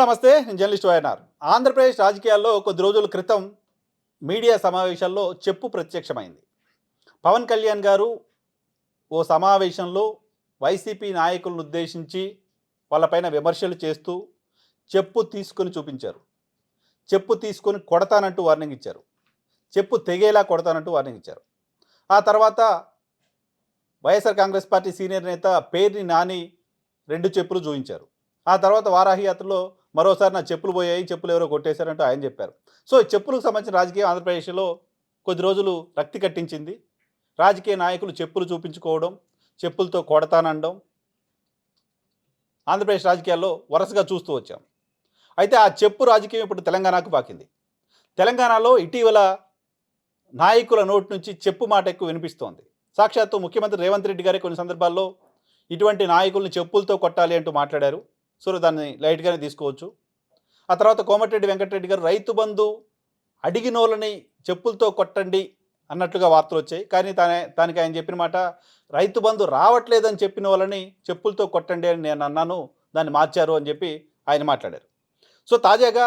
నమస్తే. నేను journalist YNR. Andhra Pradesh రాజకీయాల్లో కొద్ది రోజుల క్రితం మీడియా సమావేశాల్లో చెప్పు ప్రత్యక్షమైంది. పవన్ కళ్యాణ్ గారు ఓ సమావేశంలో వైసీపీ నాయకులను ఉద్దేశించి వాళ్ళపైన విమర్శలు చేస్తూ చెప్పు తీసుకొని చూపించారు. చెప్పు తీసుకొని కొడతానంటూ వార్నింగ్ ఇచ్చారు. చెప్పు తెగేలా కొడతానంటూ వార్నింగ్ ఇచ్చారు. ఆ తర్వాత వైఎస్ఆర్ కాంగ్రెస్ పార్టీ సీనియర్ నేత పేర్ని నాని రెండు చెప్పులు చూపించారు ఆ తర్వాత వారాహి యాత్రలో మరోసారి నా చెప్పులు పోయాయి చెప్పులు ఎవరో కొట్టేశారంటూ ఆయన చెప్పారు. సో చెప్పులకు సంబంధించిన రాజకీయం ఆంధ్రప్రదేశ్లో కొద్ది రోజులు రక్తి కట్టించింది. రాజకీయ నాయకులు చెప్పులు చూపించుకోవడం చెప్పులతో కొడతానండం ఆంధ్రప్రదేశ్ రాజకీయాల్లో వరుసగా చూస్తూ వచ్చాం. అయితే ఆ చెప్పు రాజకీయం ఇప్పుడు తెలంగాణకు పాకింది. తెలంగాణలో ఇటీవల నాయకుల నోటి నుంచి చెప్పు మాట ఎక్కువ వినిపిస్తోంది. సాక్షాత్తు ముఖ్యమంత్రి రేవంత్ రెడ్డి గారే కొన్ని సందర్భాల్లో ఇటువంటి నాయకుల్ని చెప్పులతో కొట్టాలి అంటూ మాట్లాడారు. సో దాన్ని లైట్గానే తీసుకోవచ్చు. ఆ తర్వాత కోమటిరెడ్డి వెంకటరెడ్డి గారు రైతు బంధు అడిగినోళ్ళని చెప్పులతో కొట్టండి అన్నట్లుగా వార్తలు వచ్చాయి. కానీ తానే దానికి ఆయన చెప్పిన మాట రైతు బంధు రావట్లేదని చెప్పిన వాళ్ళని చెప్పులతో కొట్టండి అని నేను అన్నాను దాన్ని మార్చారు అని చెప్పి ఆయన మాట్లాడారు. సో తాజాగా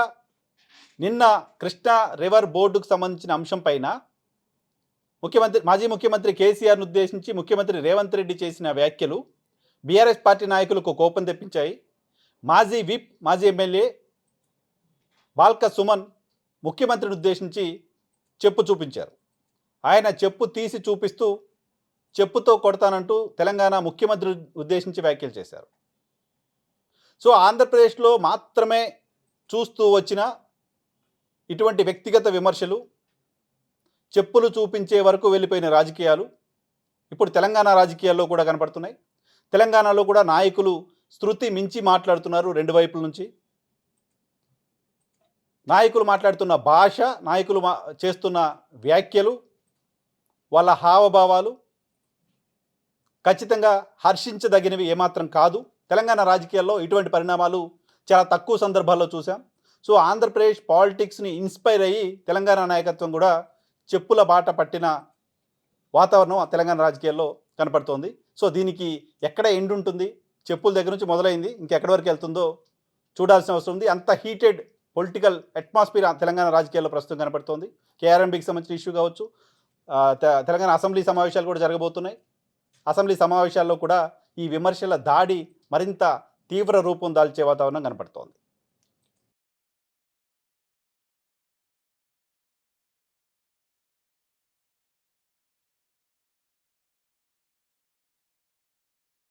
నిన్న కృష్ణా రివర్ బోర్డుకు సంబంధించిన అంశం పైన ముఖ్యమంత్రి మాజీ ముఖ్యమంత్రి కేసీఆర్ను ఉద్దేశించి ముఖ్యమంత్రి రేవంత్ రెడ్డి చేసిన వ్యాఖ్యలు బీఆర్ఎస్ పార్టీ నాయకులకు కోపం తెప్పించాయి. మాజీ విప్ మాజీ ఎమ్మెల్యే బాల్క సుమన్ ముఖ్యమంత్రిని ఉద్దేశించి చెప్పు చూపించారు. ఆయన చెప్పు తీసి చూపిస్తూ చెప్పుతో కొడతానంటూ తెలంగాణ ముఖ్యమంత్రి ఉద్దేశించి వ్యాఖ్యలు చేశారు. సో ఆంధ్రప్రదేశ్లో మాత్రమే చూస్తూ వచ్చిన ఇటువంటి వ్యక్తిగత విమర్శలు చెప్పులు చూపించే వరకు వెళ్ళిపోయిన రాజకీయాలు ఇప్పుడు తెలంగాణ రాజకీయాల్లో కూడా కనపడుతున్నాయి. తెలంగాణలో కూడా నాయకులు శృతి మించి మాట్లాడుతున్నారు రెండు వైపుల నుంచి. నాయకులు మాట్లాడుతున్న భాష నాయకులు మా చేస్తున్న వ్యాఖ్యలు వాళ్ళ హావభావాలు ఖచ్చితంగా హర్షించదగినవి ఏమాత్రం కాదు. తెలంగాణ రాజకీయాల్లో ఇటువంటి పరిణామాలు చాలా తక్కువ సందర్భాల్లో చూసాం సో ఆంధ్రప్రదేశ్ పాలిటిక్స్ని ఇన్స్పైర్ అయ్యి తెలంగాణ నాయకత్వం కూడా చెప్పుల బాట పట్టిన వాతావరణం తెలంగాణ రాజకీయాల్లో కనపడుతోంది. సో దీనికి ఎక్కడ ఎండ్ ఉంటుంది చెప్పుల దగ్గర నుంచి మొదలైంది. ఇంకెక్కడి వరకు వెళ్తుందో చూడాల్సిన అవసరం ఉంది. అంత హీటెడ్ పొలిటికల్ అట్మాస్ఫియర్ తెలంగాణ రాజకీయాల్లో ప్రస్తుతం కనపడుతోంది. కేఆర్ఎంబీకి సంబంధించిన ఇష్యూ కావచ్చు. తె- తెలంగాణ అసెంబ్లీ సమావేశాలు కూడా జరగబోతున్నాయి. అసెంబ్లీ సమావేశాల్లో కూడా ఈ విమర్శల దాడి మరింత తీవ్ర రూపం దాల్చే వాతావరణం కనపడుతోంది.